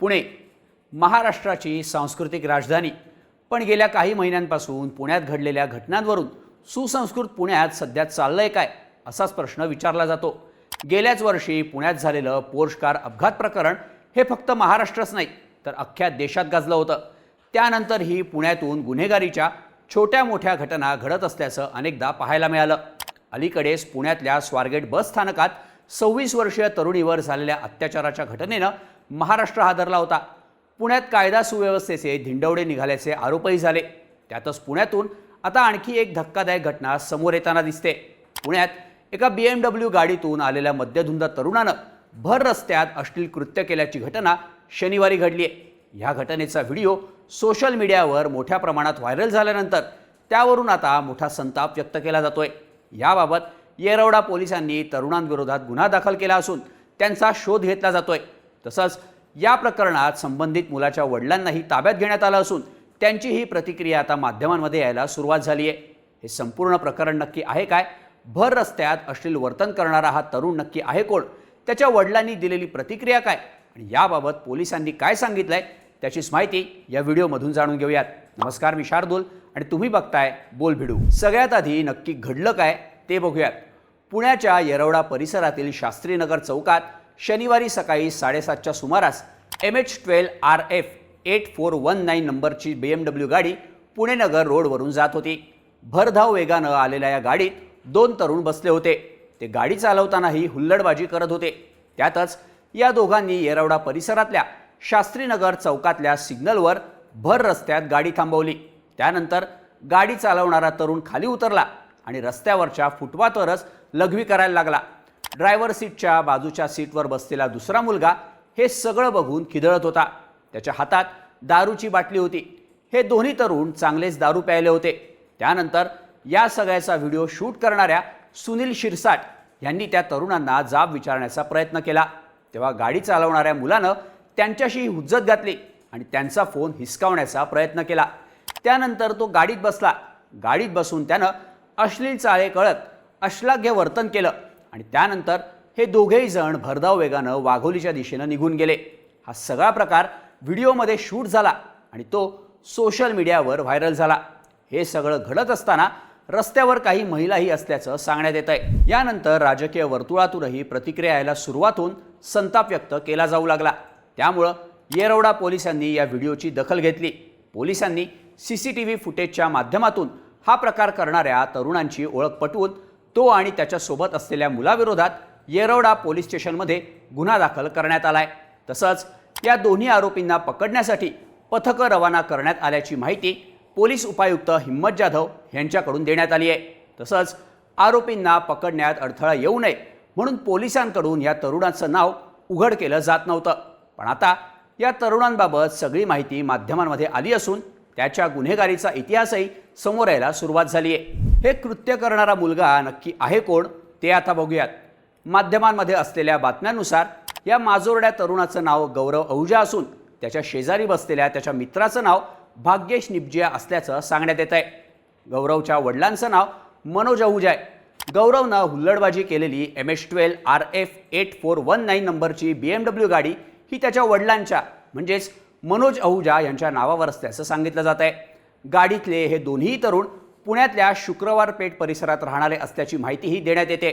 पुणे महाराष्ट्राची सांस्कृतिक राजधानी. पण गेल्या काही महिन्यांपासून पुण्यात घडलेल्या घटनांवरून सुसंस्कृत पुण्यात सध्या चाललंय काय असाच प्रश्न विचारला जातो. गेल्याच वर्षी पुण्यात झालेलं पोर्श कार अपघात प्रकरण हे फक्त महाराष्ट्रच नाही तर अख्ख्या देशात गाजलं होतं. त्यानंतरही पुण्यातून गुन्हेगारीच्या छोट्या मोठ्या घटना घडत असल्याचं अनेकदा पाहायला मिळालं. अलीकडेच पुण्यातल्या स्वारगेट बस स्थानकात सव्वीस वर्षीय तरुणीवर झालेल्या अत्याचाराच्या घटनेनं महाराष्ट्र हादरला होता. पुण्यात कायदा सुव्यवस्थेचे धिंडवडे निघाल्याचे आरोपही झाले. त्यातच पुण्यातून आता आणखी एक धक्कादायक घटना समोर येताना दिसते. पुण्यात एका बी एम डब्ल्यू गाडीतून आलेल्या मद्यधुंद तरुणानं भर रस्त्यात अश्लील कृत्य केल्याची घटना शनिवारी घडली आहे. ह्या घटनेचा व्हिडिओ सोशल मीडियावर मोठ्या प्रमाणात व्हायरल झाल्यानंतर त्यावरून आता मोठा संताप व्यक्त केला जातोय. याबाबत येरवडा पोलिसांनी तरुणांविरोधात गुन्हा दाखल केला असून त्यांचा शोध घेतला जातोय. तसंच या प्रकरणात संबंधित मुलाच्या वडिलांनाही ताब्यात घेण्यात आलं असून त्यांची ही प्रतिक्रिया आता माध्यमांमध्ये यायला सुरुवात झाली आहे हे संपूर्ण प्रकरण नक्की आहे काय? भर रस्त्यात अश्लील वर्तन करणारा हा तरुण नक्की आहे कोण? त्याच्या वडिलांनी दिलेली प्रतिक्रिया काय? आणि याबाबत पोलिसांनी काय सांगितलंय? त्याचीच माहिती या व्हिडिओमधून जाणून घेऊयात. नमस्कार मी शार्दूल आणि तुम्ही बघताय बोल भिडू. सगळ्यात आधी नक्की घडलं काय ते बघूयात. पुण्याच्या येरवडा परिसरातील शास्त्रीनगर चौकात शनिवारी सकाळी साडेसातच्या सुमारास M H twelve R F eight four one nine नंबरची बी एम डब्ल्यू गाडी पुणेनगर रोडवरून जात होती. भरधाव वेगानं आलेल्या या गाडीत दोन तरुण बसले होते. ते गाडी चालवतानाही हुल्लडबाजी करत होते. त्यातच या दोघांनी येरवडा परिसरातल्या शास्त्रीनगर चौकातल्या सिग्नलवर भर रस्त्यात गाडी थांबवली. त्यानंतर गाडी चालवणारा तरुण खाली उतरला आणि रस्त्यावरच्या फुटपाथवरच लघवी करायला लागला. ड्रायव्हर सीटच्या बाजूच्या सीटवर बसलेला दुसरा मुलगा हे सगळं बघून खिदळत होता. त्याच्या हातात दारूची बाटली होती. हे दोन्ही तरुण चांगलेच दारू प्यायले होते. त्यानंतर या सगळ्याचा व्हिडिओ शूट करणाऱ्या सुनील शिरसाट यांनी त्या तरुणांना जाब विचारण्याचा प्रयत्न केला. तेव्हा गाडी चालवणाऱ्या मुलानं त्यांच्याशी हुज्जत घातली आणि त्यांचा फोन हिसकावण्याचा प्रयत्न केला. त्यानंतर तो गाडीत बसला. गाडीत बसून त्यानं अश्लील चाळे कळत अश्लाघ्य वर्तन केलं. आणि त्यानंतर हे दोघेही जण भरधाव वेगानं वाघोलीच्या दिशेनं निघून गेले. हा सगळा प्रकार व्हिडिओमध्ये शूट झाला आणि तो सोशल मीडियावर व्हायरल झाला. हे सगळं घडत असताना रस्त्यावर काही महिलाही असल्याचं सांगण्यात येत आहे यानंतर राजकीय वर्तुळातूनही प्रतिक्रिया यायला सुरुवात होऊन संताप व्यक्त केला जाऊ लागला. त्यामुळं येरवडा पोलिसांनी या व्हिडिओची दखल घेतली. पोलिसांनी सी सी टी व्ही फुटेजच्या माध्यमातून हा प्रकार करणाऱ्या तरुणांची ओळख पटवून तो आणि त्याच्यासोबत असलेल्या मुलाविरोधात येरवडा पोलीस स्टेशनमध्ये गुन्हा दाखल करण्यात आला आहे तसंच या दोन्ही आरोपींना पकडण्यासाठी पथकं रवाना करण्यात आल्याची माहिती पोलीस उपायुक्त हिम्मत जाधव यांच्याकडून देण्यात आली आहे. तसंच आरोपींना पकडण्यात अडथळा येऊ नये म्हणून पोलिसांकडून या तरुणांचं नाव उघड केलं जात नव्हतं. पण आता या तरुणांबाबत सगळी माहिती माध्यमांमध्ये आली असून त्याच्या गुन्हेगारीचा इतिहासही समोर यायला सुरुवात झाली आहे. हे कृत्य करणारा मुलगा नक्की आहे कोण ते आता बघूयात. माध्यमांमध्ये असलेल्या बातम्यांनुसार या माजोरड्या तरुणाचं नाव गौरव अहुजा असून त्याच्या शेजारी बसलेल्या त्याच्या मित्राचं नाव भाग्येश निपजिया असल्याचं सांगण्यात येत आहे गौरवच्या वडिलांचं नाव मनोज अहुजा आहे. गौरवनं हुल्लडबाजी केलेली M H twelve R F eight four one nine नंबरची बी एम डब्ल्यू गाडी ही त्याच्या वडिलांच्या म्हणजेच मनोज अहुजा यांच्या नावावर असल्याचं सांगितलं जात आहे गाडीतले हे दोन्ही तरुण पुण्यातल्या शुक्रवार पेठ परिसरात राहणारे असल्याची माहितीही देण्यात येते.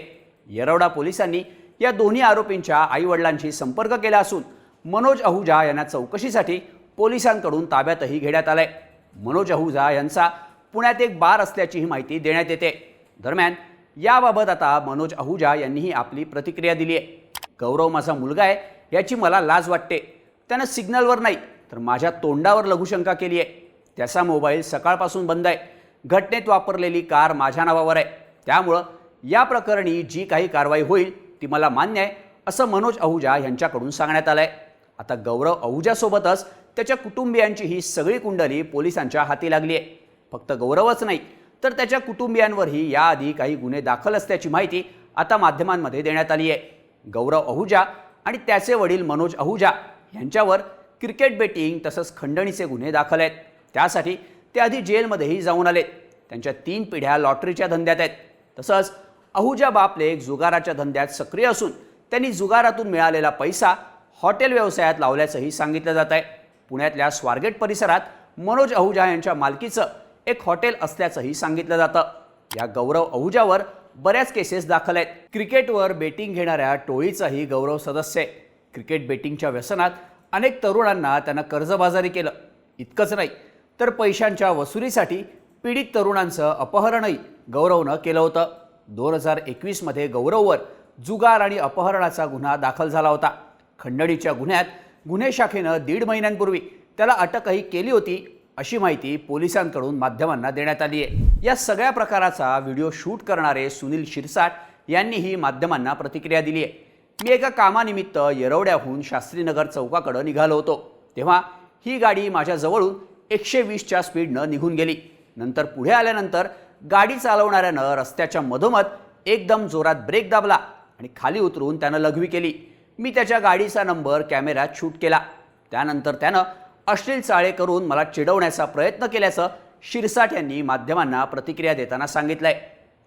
येरवडा पोलिसांनी या दोन्ही आरोपींच्या आईवडिलांशी संपर्क केला असून मनोज अहुजा यांना चौकशीसाठी पोलिसांकडून ताब्यातही घेण्यात आलंय. मनोज अहुजा यांचा पुण्यात एक बार असल्याचीही माहिती देण्यात येते. दरम्यान याबाबत आता मनोज अहुजा यांनीही आपली प्रतिक्रिया दिली आहे गौरव माझा मुलगा आहे याची मला लाज वाटते. त्यानं सिग्नलवर नाही तर माझ्या तोंडावर लघुशंका केली आहे त्याचा मोबाईल सकाळपासून बंद आहे. घटनेत वापरलेली कार माझ्या नावावर आहे. त्यामुळं या प्रकरणी जी काही कारवाई होईल ती मला मान्य आहे असं मनोज अहुजा यांच्याकडून सांगण्यात आलं आहे आता गौरव अहुजासोबतच त्याच्या कुटुंबियांची ही सगळी कुंडली पोलिसांच्या हाती लागली आहे फक्त गौरवच नाही तर त्याच्या कुटुंबियांवरही याआधी काही गुन्हे दाखल असल्याची माहिती आता माध्यमांमध्ये देण्यात आली आहे गौरव अहुजा आणि त्याचे वडील मनोज अहुजा यांच्यावर क्रिकेट बेटिंग तसंच खंडणीचे गुन्हे दाखल आहेत. त्यासाठी ते आधी जेलमध्येही जाऊन आलेत. त्यांच्या तीन पिढ्या लॉटरीच्या धंद्यात आहेत. तसंच अहुजा बापले जुगाराच्या धंद्यात सक्रिय असून त्यांनी जुगारातून मिळालेला पैसा हॉटेल व्यवसायात लावल्याचंही सांगितलं जात आहे पुण्यातल्या स्वारगेट परिसरात मनोज अहुजा यांच्या मालकीचं एक हॉटेल असल्याचंही सांगितलं जातं. या गौरव अहुजावर बऱ्याच केसेस दाखल आहेत. क्रिकेटवर बेटिंग घेणाऱ्या टोळीचाही गौरव सदस्य आहे. क्रिकेट बेटिंगच्या व्यसनात अनेक तरुणांना त्यानं कर्जबाजारी केलं. इतकंच नाही तर पैशांच्या वसुलीसाठी पीडित तरुणांचं अपहरणही गौरवनं केलं होतं. दोन हजार एकवीसमध्ये गौरववर जुगार आणि अपहरणाचा गुन्हा दाखल झाला होता. खंडणीच्या गुन्ह्यात गुन्हे शाखेनं दीड महिन्यांपूर्वी त्याला अटकही केली होती अशी माहिती पोलिसांकडून माध्यमांना देण्यात आली आहे. या सगळ्या प्रकाराचा व्हिडिओ शूट करणारे सुनील शिरसाट यांनीही माध्यमांना प्रतिक्रिया दिली आहे. मी एका कामानिमित्त येरवड्याहून शास्त्रीनगर चौकाकडं निघालो होतो. तेव्हा ही गाडी माझ्या जवळून एकशे वीसच्या स्पीडनं निघून गेली. नंतर पुढे आल्यानंतर गाडी चालवणाऱ्यानं रस्त्याच्या मधोमध एकदम जोरात ब्रेक दाबला आणि खाली उतरून त्यानं लघवी केली. मी त्याच्या गाडीचा नंबर कॅमेऱ्यात शूट केला. त्यानंतर त्यानं अश्लील चाळे करून मला चिडवण्याचा प्रयत्न केल्याचं शिरसाट यांनी माध्यमांना प्रतिक्रिया देताना सांगितलंय.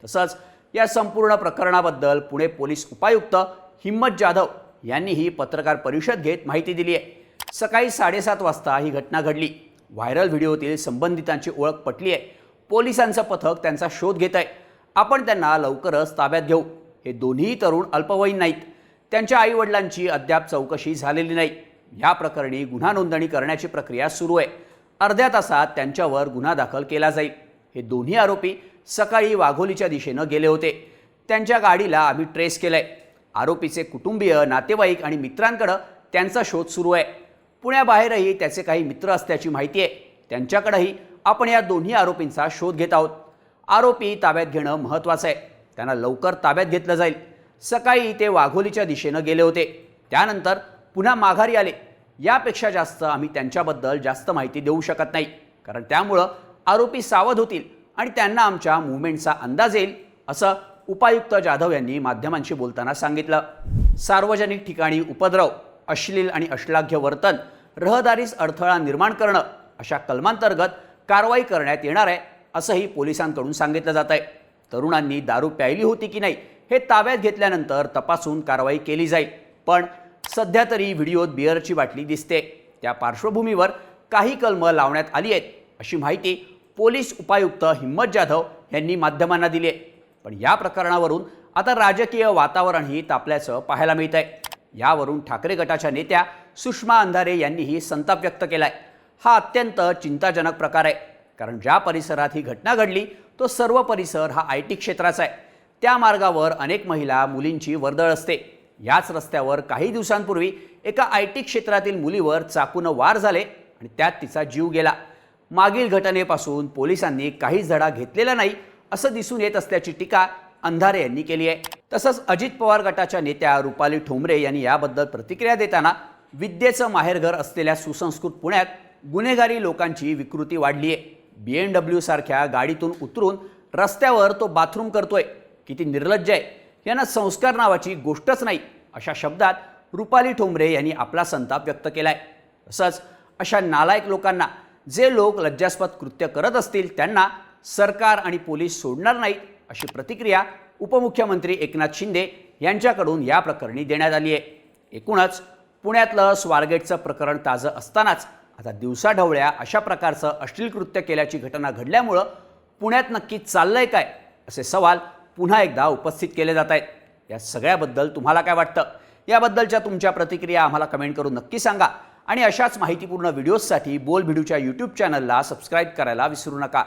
तसंच या संपूर्ण प्रकरणाबद्दल पुणे पोलीस उपायुक्त हिम्मत जाधव यांनीही पत्रकार परिषद घेत माहिती दिली आहे सकाळी साडेसात वाजता ही घटना घडली. व्हायरल व्हिडिओतील संबंधितांची ओळख पटली आहे. पोलिसांचं पथक त्यांचा शोध घेत आहे. आपण त्यांना लवकरच ताब्यात घेऊ. हे दोन्ही तरुण अल्पवयीन नाहीत. त्यांच्या आईवडिलांची अद्याप चौकशी झालेली नाही. या प्रकरणी गुन्हा नोंदणी करण्याची प्रक्रिया सुरू आहे. अर्ध्या तासात त्यांच्यावर गुन्हा दाखल केला जाईल. हे दोन्ही आरोपी सकाळी वाघोलीच्या दिशेनं गेले होते. त्यांच्या गाडीला आम्ही ट्रेस केलं आहे आरोपीचे कुटुंबीय नातेवाईक आणि मित्रांकडं त्यांचा शोध सुरू आहे. पुण्याबाहेरही त्याचे काही मित्र असल्याची माहिती आहे. त्यांच्याकडेही आपण या दोन्ही आरोपींचा शोध घेत आहोत. आरोपी ताब्यात घेणं महत्त्वाचं आहे. त्यांना लवकर ताब्यात घेतलं जाईल. सकाळी ते वाघोलीच्या दिशेनं गेले होते. त्यानंतर पुन्हा माघारी आले. यापेक्षा जास्त आम्ही त्यांच्याबद्दल जास्त माहिती देऊ शकत नाही. कारण त्यामुळं आरोपी सावध होतील आणि त्यांना आमच्या मुवमेंटचा अंदाज येईल असं उपायुक्त जाधव यांनी माध्यमांशी बोलताना सांगितलं. सार्वजनिक ठिकाणी उपद्रव अश्लील आणि अश्लाघ्य वर्तन रहदारीस अडथळा निर्माण करणं अशा कलमांतर्गत कारवाई करण्यात येणार आहे असंही पोलिसांकडून सांगितलं जात आहे. तरुणांनी दारू प्यायली होती की नाही हे ताब्यात घेतल्यानंतर तपासून कारवाई केली जाईल. पण सध्या तरी व्हिडिओत बिअरची बाटली दिसते. त्या पार्श्वभूमीवर काही कलमं लावण्यात आली आहेत अशी माहिती पोलीस उपायुक्त हिम्मत जाधव यांनी माध्यमांना दिली आहे. पण या प्रकरणावरून आता राजकीय वातावरणही तापल्याचं पाहायला मिळत आहे यावरून ठाकरे गटाच्या नेत्या सुषमा अंधारे यांनीही संताप व्यक्त केलाय. हा अत्यंत चिंताजनक प्रकार आहे. कारण ज्या परिसरात ही घटना घडली तो सर्व परिसर हा आय टी क्षेत्राचा आहे. त्या मार्गावर अनेक महिला मुलींची वर्दळ असते. याच रस्त्यावर काही दिवसांपूर्वी एका आय टी क्षेत्रातील मुलीवर चाकून वार झाले आणि त्यात तिचा जीव गेला. मागील घटनेपासून पोलिसांनी काहीच धडा घेतलेला नाही असं दिसून येत असल्याची टीका अंधारे यांनी केली आहे. तसंच अजित पवार गटाच्या नेत्या रुपाली ठोंबरे यांनी याबद्दल प्रतिक्रिया देताना विद्येचं माहेरघर असलेल्या सुसंस्कृत पुण्यात गुन्हेगारी लोकांची विकृती वाढली आहे बी एम डब्ल्यू सारख्या गाडीतून उतरून रस्त्यावर तो बाथरूम करतोय. किती निर्लज्ज आहे. यांना संस्कार नावाची गोष्टच नाही अशा शब्दात रुपाली ठोंबरे यांनी आपला संताप व्यक्त केलाय. तसंच अशा नालायक लोकांना जे लोक लज्जास्पद कृत्य करत असतील त्यांना सरकार आणि पोलीस सोडणार नाहीत अशी प्रतिक्रिया उपमुख्यमंत्री एकनाथ शिंदे यांच्याकडून या प्रकरणी देण्यात आली आहे. एकूणच पुण्यातलं स्वारगेटचं प्रकरण ताजं असतानाच आता दिवसाढवळ्या अशा प्रकारचं अश्लील कृत्य केल्याची घटना घडल्यामुळं पुण्यात नक्की चाललंय काय असे सवाल पुन्हा एकदा उपस्थित केले जात आहेत. या सगळ्याबद्दल तुम्हाला काय वाटतं? याबद्दलच्या तुमच्या प्रतिक्रिया आम्हाला कमेंट करून नक्की सांगा. आणि अशाच माहितीपूर्ण व्हिडिओजसाठी बोल भिडूच्या यूट्यूब चॅनलला सबस्क्राईब करायला विसरू नका.